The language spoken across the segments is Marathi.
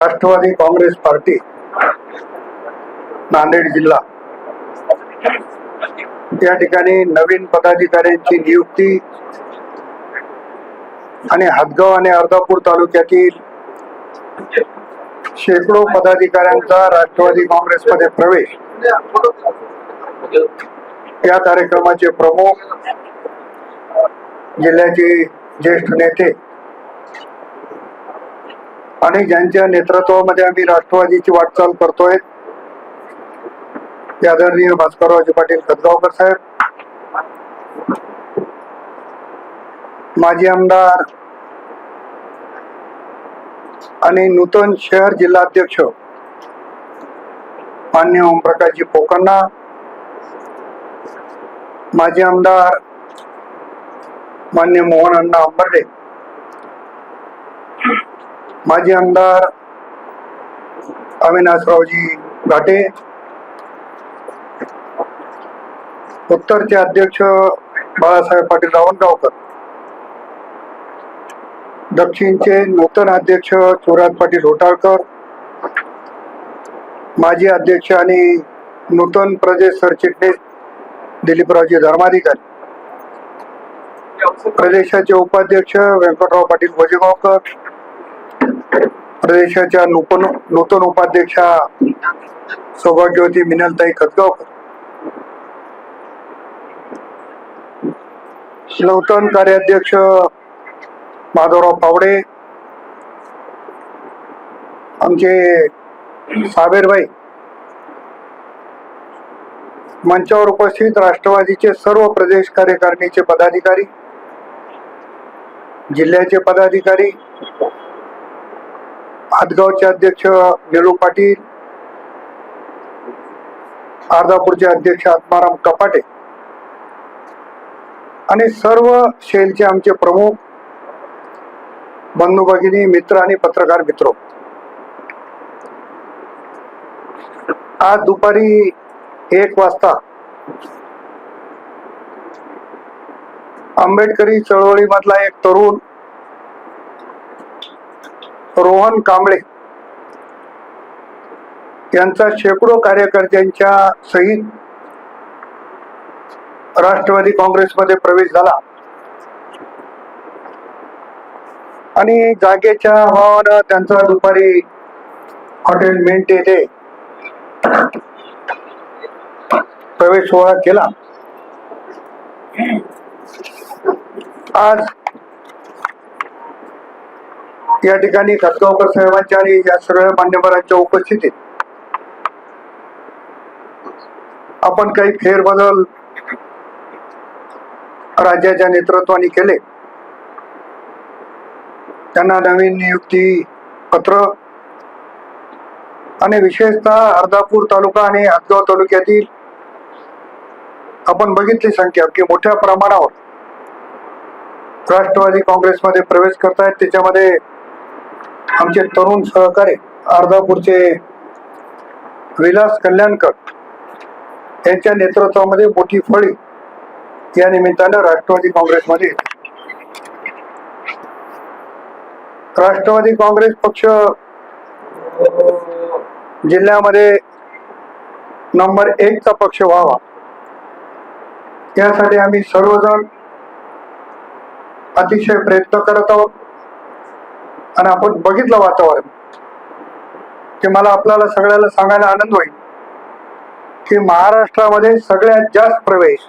राष्ट्रवादी काँग्रेस पार्टी नांदेड जिल्हा. या ठिकाणी नवीन पदाधिकाऱ्यांची नियुक्ती आणि हदगाव आणि अर्धापूर तालुक्यातील शेकडो पदाधिकाऱ्यांचा राष्ट्रवादी काँग्रेसमध्ये प्रवेश. या कार्यक्रमाचे प्रमुख जिल्ह्याचे ज्येष्ठ नेते आणि ज्यांच्या नेतृत्वामध्ये आम्ही राष्ट्रवादीची वाटचाल करतोय ते आदरणीय भास्कररावजी पाटील खतगावकर साहेब माजी आमदार आणि नूतन शहर जिल्हाध्यक्ष मान्य ओमप्रकाशजी पोकन्ना माजी आमदार मान्य मोहन अण्णा अंबर्डे माजी आमदार अविनाशरावजी घाटे उत्तरचे अध्यक्ष बाळासाहेब पाटील रावणगावकर दक्षिणचे नूतन अध्यक्ष चुरात पाटील होटाळकर माजी अध्यक्ष आणि नूतन प्रदेश सरचिटणीस दिलीपरावजी धर्माधिकारी प्रदेशाचे उपाध्यक्ष व्यंकटराव पाटील भोजेगावकर प्रदेशाच्या नूतन नूतन उपाध्यक्षा सौभाग्यवती मिनलताई खतगावकर नूतन कार्याध्यक्ष माधवराव पावडे. आमचे साबेरबाई मंचावर उपस्थित राष्ट्रवादीचे सर्व प्रदेश कार्यकारिणीचे पदाधिकारी जिल्ह्याचे पदाधिकारी हातगावचे अध्यक्ष निळू पाटील अर्धापूरचे अध्यक्ष आत्माराम कपाटे आणि सर्व शैलचे आमचे प्रमुख बंधू भगिनी मित्र आणि पत्रकार मित्र. आज दुपारी एक वाजता आंबेडकरी चळवळीमधला एक तरुण रोहन कांबळे यांचा शेकडो कार्यकर्त्यांच्या सहित राष्ट्रवादी काँग्रेसमध्ये प्रवेश झाला. आणि जागेच्या अभावानं त्यांचा दुपारी हॉटेल मेंट येथे प्रवेश सोहळा केला. आज या ठिकाणी खतगावकर साहेबांच्या आणि या सर्व मान्यवरांच्या उपस्थितीत आपण काही फेरबदल राज्याच्या नेतृत्वाने केले. त्यांना नवीन नियुक्ती पत्र आणि विशेषतः अर्धापूर तालुका आणि हातगाव तालुक्यातील आपण बघितली संख्या की मोठ्या प्रमाणावर राष्ट्रवादी काँग्रेसमध्ये प्रवेश करतायत. त्याच्यामध्ये आमचे तरुण सहकारी अर्धापूरचे विलास कल्याणकर यांच्या नेतृत्वामध्ये मोठी फळी या निमित्तानं राष्ट्रवादी काँग्रेसमध्ये राष्ट्रवादी काँग्रेस पक्ष जिल्ह्यामध्ये नंबर एकचा पक्ष व्हावा. यासाठी आम्ही सर्वजण अतिशय प्रयत्न करत आहोत. आणि आपण बघितलं वातावरण की मला आपल्याला सगळ्याला सांगायला आनंद होईल की महाराष्ट्रामध्ये सगळ्यात जास्त प्रवेश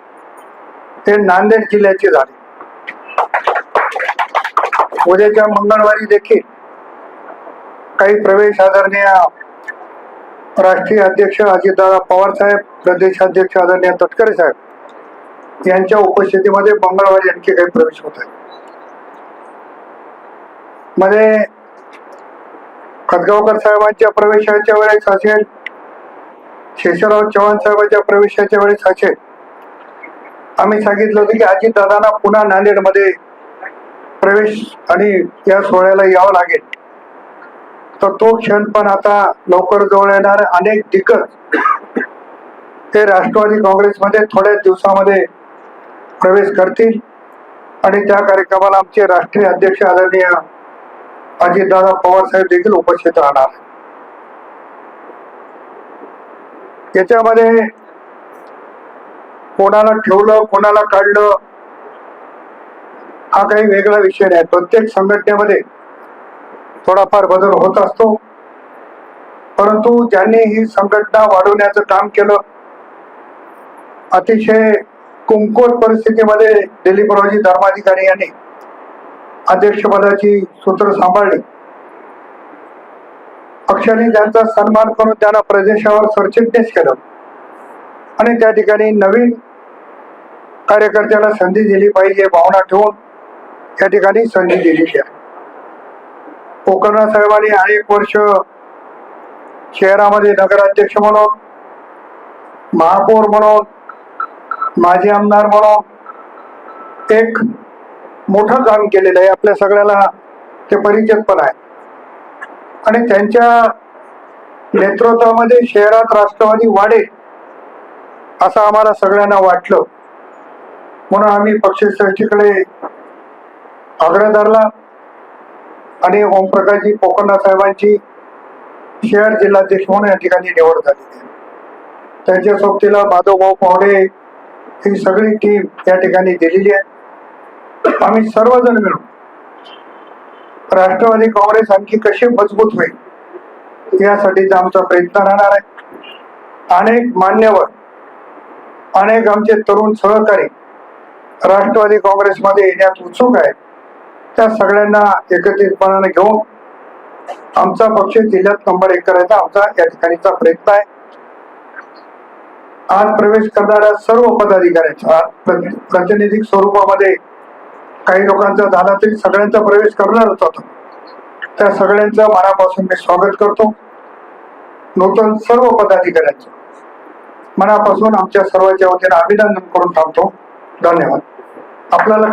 हे नांदेड जिल्ह्याचे झाले. उद्याच्या मंगळवारी देखील काही प्रवेश आदरणीय राष्ट्रीय अध्यक्ष अजितदादा पवार साहेब प्रदेश अध्यक्ष आदरणीय तटकरे साहेब यांच्या उपस्थितीमध्ये मंगळवारी आणखी काही प्रवेश होत आहे. मध्ये खतगावकर साहेबांच्या प्रवेशाच्या वेळेस असेल शेषराव चव्हाण साहेबांच्या प्रवेशाच्या वेळेस असेल. आम्ही सांगितलं होतं की अजित दादांना पुन्हा नांदेडमध्ये प्रवेश आणि या सोहळ्याला यावं लागेल. तर तो क्षण पण आता लवकर जवळ येणार. अनेक दिग्गज ते राष्ट्रवादी काँग्रेसमध्ये थोड्याच दिवसामध्ये प्रवेश करतील. आणि त्या कार्यक्रमाला आमचे राष्ट्रीय अध्यक्ष आदरणीय अजितदादा पवार साहेब देखील उपस्थित राहणार. याच्यामध्ये कोणाला ठेवलं कोणाला काढलं हा काही वेगळा विषय नाही. प्रत्येक संघटनेमध्ये थोडाफार बदल होत असतो. परंतु ज्यांनी ही संघटना वाढवण्याचं काम केलं अतिशय कुंकोट परिस्थितीमध्ये दिलीपरावजी धर्माधिकारी यांनी अध्यक्षपदाची सूत्र सांभाळली. पक्षाने त्यांचा सन्मान करून त्यांना प्रदेशावर सरचिटणीस केलं. आणि त्या ठिकाणी नवीन कार्यकर्त्याला संधी दिली पाहिजे भावना ठेवून या ठिकाणी संधी दिलेली आहे. कोकणा साहेबांनी अनेक वर्ष शहरामध्ये नगराध्यक्ष म्हणून महापौर म्हणून माजी आमदार म्हणून एक मोठं काम केलेलं आहे. आपल्या सगळ्याला ते परिचित पण आहे. आणि त्यांच्या नेतृत्वामध्ये शहरात राष्ट्रवादी वाढेल असं आम्हाला सगळ्यांना वाटलं. म्हणून आम्ही पक्षश्रेष्ठीकडे आग्रह धरला आणि ओमप्रकाशजी पोकर्णा साहेबांची शहर जिल्हाध्यक्ष म्हणून या ठिकाणी निवड झालेली आहे त्यांच्या सोबतीला माधवभाऊ पावडे ही सगळी टीम या ठिकाणी दिलेली आहे. आम्ही सर्वजण मिळून राष्ट्रवादी काँग्रेस आणखी कशी मजबूत होईल यासाठीचा आमचा प्रयत्न राहणार आहे. अनेक मान्यवर अनेक आमचे तरुण सहकारी राष्ट्रवादी काँग्रेसमध्ये येण्यात उत्सुक आहेत. त्या सगळ्यांना एकत्रितपणाने घेऊन आमचा पक्ष जिल्ह्यात नंबर एक करायचा आमचा या ठिकाणीचा प्रयत्न आहे. आज प्रवेश करणाऱ्या सर्व पदाधिकाऱ्यांच्या प्रातिनिधिक स्वरूपामध्ये काही लोकांचा झाला तरी सगळ्यांचा प्रवेश करणारच होता. त्या सगळ्यांचं मनापासून मी स्वागत करतो. नूतन सर्व पदाधिकाऱ्यांचं मनापासून आमच्या सर्वांच्या वतीने अभिनंदन करून थांबतो. धन्यवाद. आपल्याला